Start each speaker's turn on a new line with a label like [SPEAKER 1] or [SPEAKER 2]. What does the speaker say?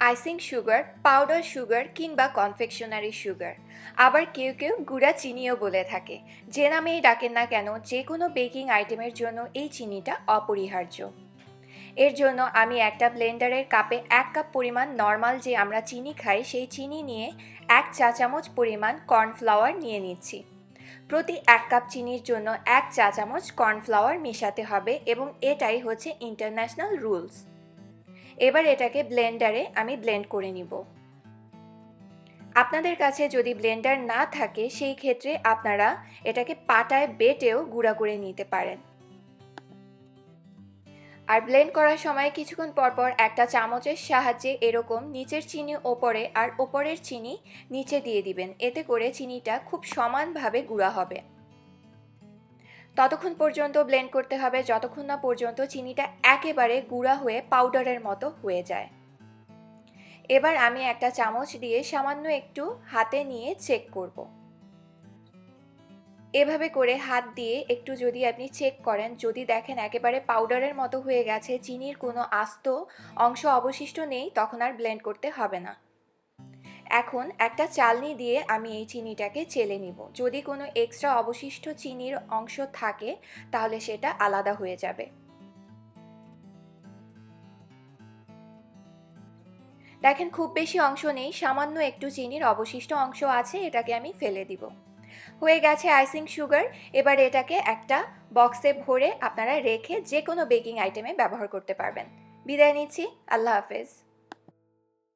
[SPEAKER 1] Icing sugar, powder sugar কিংবা confectionery sugar. আবার কেউ কেউ গুঁড়া চিনিও বলে থাকে। যে নামেই ডাকেন না কেন, যে কোনো বেকিং আইটেমের জন্য এই চিনিটা অপরিহার্য। এর জন্য আমি একটা ব্লেন্ডারের কাপে এক কাপ পরিমাণ নর্মাল যে আমরা চিনি খাই, সেই চিনি নিয়ে এক চা চামচ পরিমাণ কর্নফ্লাওয়ার নিয়ে নিচ্ছি। প্রতি এক কাপ চিনির জন্য এক চা চামচ কর্নফ্লাওয়ার মেশাতে হবে এবং এটাই হচ্ছে ইন্টারন্যাশনাল রুলস। এবার এটাকে ব্লেন্ডারে আমি ব্লেন্ড করে নিব। আপনাদের কাছে যদি ব্লেন্ডার না থাকে, সেই ক্ষেত্রে আপনারা এটাকে পাটায় বেটেও গুঁড়া করে নিতে পারেন। আর ব্লেন্ড করার সময় কিছুক্ষণ পরপর একটা চামচের সাহায্যে এরকম নিচের চিনি ওপরে আর ওপরের চিনি নিচে দিয়ে দিবেন। এতে করে চিনিটা খুব সমানভাবে গুঁড়া হবে। ততক্ষণ পর্যন্ত ব্লেন্ড করতে হবে, যতক্ষণ না পর্যন্ত চিনিটা একেবারে গুঁড়া হয়ে পাউডারের মতো হয়ে যায়। এবার আমি একটা চামচ দিয়ে সামান্য একটু হাতে নিয়ে চেক করব। এভাবে করে হাত দিয়ে একটু যদি আপনি চেক করেন, যদি দেখেন একেবারে পাউডারের মতো হয়ে গেছে, চিনির কোনো আস্ত অংশ অবশিষ্ট নেই, তখন আর ব্লেন্ড করতে হবে না। এখন একটা চালনি দিয়ে আমি এই চিনিটাকে চেলে নিব। যদি কোনো এক্সট্রা অবশিষ্ট চিনির অংশ থাকে, তাহলে সেটা আলাদা হয়ে যাবে। দেখেন, খুব বেশি অংশ নেই, সামান্য একটু চিনির অবশিষ্ট অংশ আছে, এটাকে আমি ফেলে দিব। হয়ে গেছে আইসিং সুগার, এবার এটাকে একটা বক্সে ভরে আপনারা রেখে যে কোনো বেকিং আইটেমে ব্যবহার করতে পারবেন। বিদায় নিচ্ছি, আল্লাহ হাফেজ।